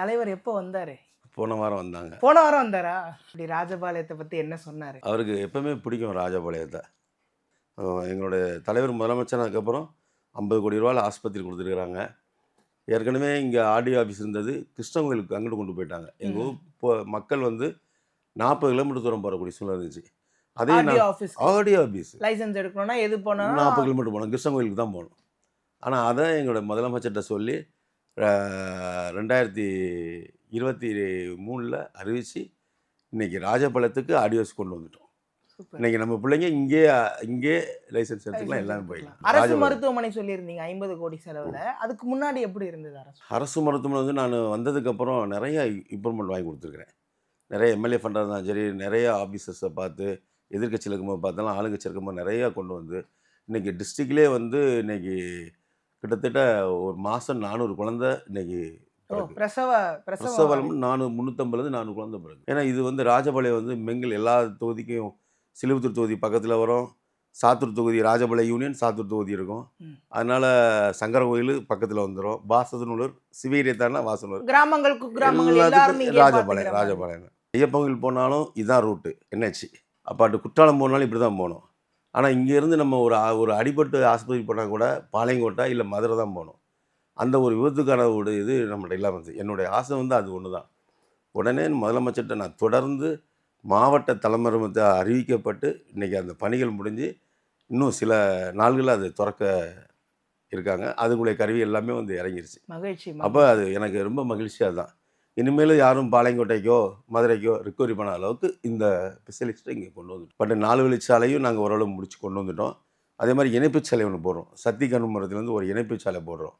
தலைவர் எப்போ வந்தாரு? போன வாரம் வந்தாங்க. போன வாரம் வந்தாரா? இப்படி ராஜபாளையத்தை பத்தி என்ன சொன்னாரு? அவருக்கு எப்பவுமே பிடிக்கும் ராஜபாளையத்தை. எங்களுடைய தலைவர் முதலமைச்சரானதுக்கப்புறம் ஐம்பது கோடி ரூபாயில் ஆஸ்பத்திரி கொடுத்துருக்குறாங்க. ஏற்கனவே இங்கே ஆடியோ ஆஃபீஸ் இருந்தது. கிருஷ்ணகோயிலுக்கு அங்கிட்டு கொண்டு போயிட்டாங்க. எங்கள் ஊர் இப்போ மக்கள் வந்து நாற்பது கிலோமீட்டர் தூரம் போகக்கூடிய சூழ்நிலை இருந்துச்சு. அதே RTO office audio office licence எடுக்கணும்னா எது போனாலும் நாற்பது கிலோமீட்டர் போகணும். கிருஷ்ணகோயிலுக்கு தான் போகணும். ஆனால் அதை எங்களோட முதலமைச்சர்கிட்ட சொல்லி ரெண்டாயிரத்தி இருபத்தி மூணில் அறிவித்து இன்னைக்கு ராஜபாளையத்துக்கு ஆடியோஸ் கொண்டு வந்துட்டோம். இன்னைக்கு நம்ம பிள்ளைங்க இங்கே இங்கே லைசன்ஸ் எடுத்துக்கலாம் எல்லாமே போயிடலாம். அரசு. மருத்துவமனை சொல்லியிருந்தீங்க ஐம்பது கோடி செலவுல. அதுக்கு முன்னாடி எப்படி இருந்தது அரசு? அரசு மருத்துவமனை வந்து நான் வந்ததுக்கப்புறம் நிறைய இம்ப்ரூவ்மெண்ட் வாங்கி கொடுத்துருக்குறேன். நிறைய எம்எல்ஏ ஃபண்டாக இருந்தாலும் சரி நிறைய ஆஃபீஸர்ஸை பார்த்து எதிர்க்கட்சியில் இருக்கும்போது பார்த்தாலும் ஆளுங்கட்சி இருக்கும்போது நிறையா கொண்டு வந்து இன்னைக்கு டிஸ்ட்ரிக்ட்லேயே வந்து இன்னைக்கு கிட்டத்தட்ட ஒரு மாதம் நானூறு குழந்தை இன்னைக்கு. பிரசவ பிரசவ பிரசவம் நானூறு முந்நூற்றம்பதுலேருந்து நானூறு குழந்தை பிறகு ஏன்னா இது வந்து ராஜபாளையம் வந்து மெங்கல் எல்லா தொகுதிக்கும் சிலுவத்தூர் தொகுதி பக்கத்தில் வரும். சாத்தூர் தொகுதி ராஜபாளையம் யூனியன் சாத்தூர் தொகுதி இருக்கும். அதனால சங்கர கோயில் பக்கத்தில் வந்துடும் வாசனூர் சிவகிரி தானே வாசனூர் கிராமங்களுக்கு கிராமங்கள் ராஜபாளையம் ராஜபாளையம் ஐயப்பன் போனாலும் இதான் ரூட்டு. என்ஹெச் அப்பாட்டு குற்றாலம் போனாலும் இப்படி தான் போகணும். ஆனால் இங்கேருந்து நம்ம ஒரு ஒரு அடிபட்டு ஆஸ்பத்திரி போனால் கூட பாளையங்கோட்டை இல்லை மதுரை தான் போகணும். அந்த ஒரு விபத்துக்கான ஒரு இது நம்மகிட்ட இல்லாமல் என்னுடைய ஆசை வந்து அது ஒன்று தான். உடனே முதலமைச்சர்கிட்ட நான் தொடர்ந்து மாவட்ட தலைமருமத்தை அறிவிக்கப்பட்டு இன்றைக்கி அந்த பணிகள் முடிஞ்சு இன்னும் சில நாள்களில் அது திறக்க இருக்காங்க. அதுக்குள்ளே கருவி எல்லாமே வந்து இறங்கிருச்சு. மகிழ்ச்சி அப்போ அது எனக்கு ரொம்ப மகிழ்ச்சியாக தான் இனிமேல் யாரும் பாளையங்கோட்டைக்கோ மதுரைக்கோ ரிக்கவரி பண்ண அளவுக்கு இந்த ஸ்பெஷலிஸ்ட்டை இங்கே கொண்டு வந்துட்டோம். பட் நாலு வழிச்சாலையும் நாங்கள் ஓரளவு முடிச்சு கொண்டு வந்துட்டோம். அதே மாதிரி இணைப்புச் சாலை ஒன்று போடுறோம். சத்தி கண்மரத்துலேருந்து ஒரு இணைப்புச் சாலை போடுறோம்.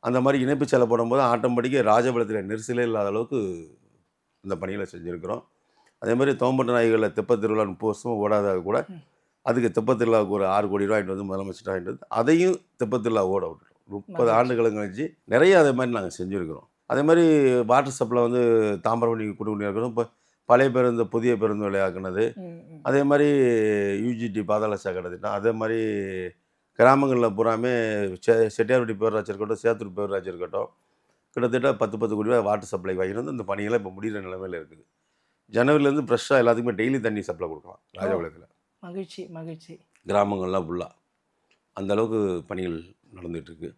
அந்த மாதிரி இணைப்புச் சாலை போடும்போது ஆட்டோமேட்டிக்காக ராஜபாளையத்தில் நெரிசலே இல்லாத அளவுக்கு அந்த பணிகளை செஞ்சுருக்கிறோம். அதே மாதிரி தோம்பட்டு நாய்களில் தெப்பத் திருவிழா முப்பது வருஷமும் ஓடாத கூட. அதுக்கு தெப்பத் திருவிழாவுக்கு ஒரு ஆறு கோடி ரூபாய் வந்து முதலமைச்சர் வாங்கிட்டு வந்து அதையும் தெப்பத் திருவிழா ஓட விட்டுட்டோம். முப்பது. ஆண்டுகளும் கழிச்சு நிறைய அதே மாதிரி நாங்கள் செஞ்சுருக்கிறோம். அதே மாதிரி வாட்டர் சப்ளை வந்து தாமிரபரணி குடிநீர் இருக்கிறோம் இப்போ பழைய பேருந்து புதிய பேருந்து விளையாக்குனது. அதே மாதிரி யூஜிடி பாதாள சாக்கடை திட்டம். அதே மாதிரி கிராமங்களில் பூராமே செ செட்டியார்பட்டி பேரூராட்சி இருக்கட்டும் சேத்தூர் பேரூராட்சி இருக்கட்டும் கிட்டத்தட்ட பத்து பத்து கோடி ரூபாய் வாட்டர் சப்ளை வாங்கிட்டு வந்து இந்த பணிகளை இப்போ முடிகிற நிலைமையில் இருக்குது. ஜனவரிலேருந்து ஃப்ரெஷ்ஷாக எல்லாத்துக்குமே டெய்லி தண்ணி சப்ளை கொடுக்கலாம் ராஜபாளையத்தில். மகிழ்ச்சி மகிழ்ச்சி. கிராமங்கள்லாம் ஃபுல்லாக அந்த அளவுக்கு பணிகள் நடந்துகிட்டு இருக்கு.